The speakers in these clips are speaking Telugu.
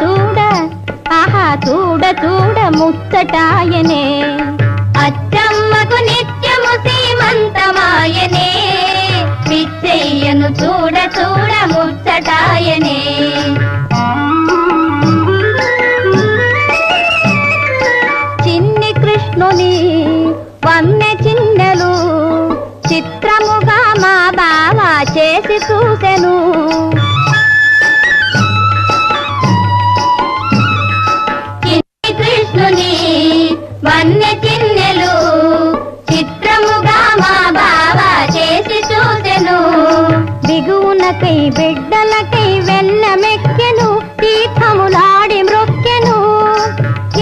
చూడ ఆహా చూడ చూడ ముచ్చటాయనే. అచ్చమ్మకు నిత్యము సీమంతమాయనే. పిచ్చయ్యను చూడ చూడ ముచ్చటాయనే. చిన్ని కృష్ణుని వన్నె చిన్నెలు చిత్రముగా మా బావ చేసి చూసెను. వన్నె చిన్నెలు చిత్రముగా మా బావ చేసి చూసెను దిగువునకై బిడ్డలకై వెన్నమెక్కెను తీర్థములాడి మ్రొక్కెను.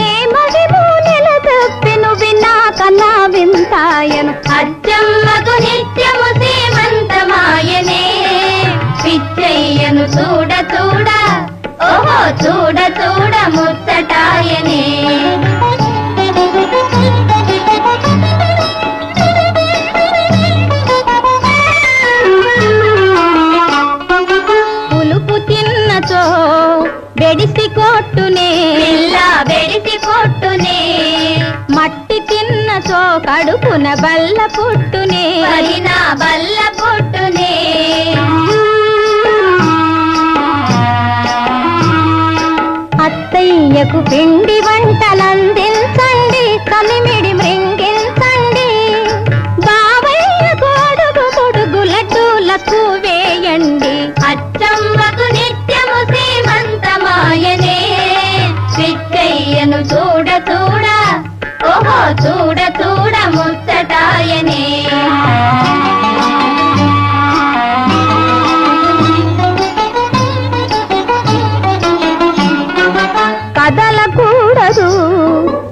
ఏ మదిము నిలదొప్పెను విన్నా కన్నా వింతాయను. అచ్చమ్మకు నిత్యము సీమంతమాయనే పిచ్చయ్యను చూడ చూడ ఓహో చూడ చూడ ముచ్చటాయనే. బెడిసి కొట్టునే. బెడిసి కొట్టునే. మట్టి కడుపున బల్ల పుట్టునే. బల్ల పుట్టునే. అత్తయ్యకు పిండి వంటలందించండి చూడ చూడ ముచ్చటాయనే. కదలకూడదు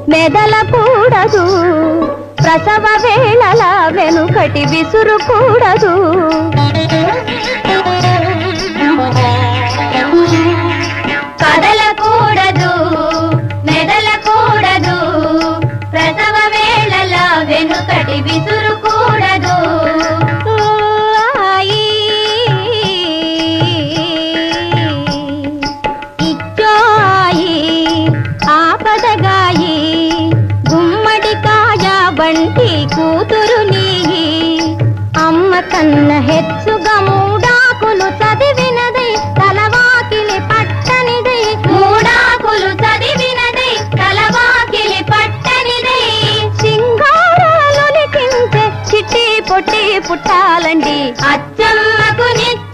మెదలకూడదు ప్రసవ వేళల వెనుకటి విసురుకూడదు. కన్న హెచ్చుగా మూడాకులు చదివినదై తలవాకిలి పట్టనిదై. మూడాకులు చదివినదై తలవాకిలి పట్టనిదై. సింగారాలు లిఖించే చిట్టి పొట్టి పుట్టాలండి. అచ్చమ్మకు నిత్య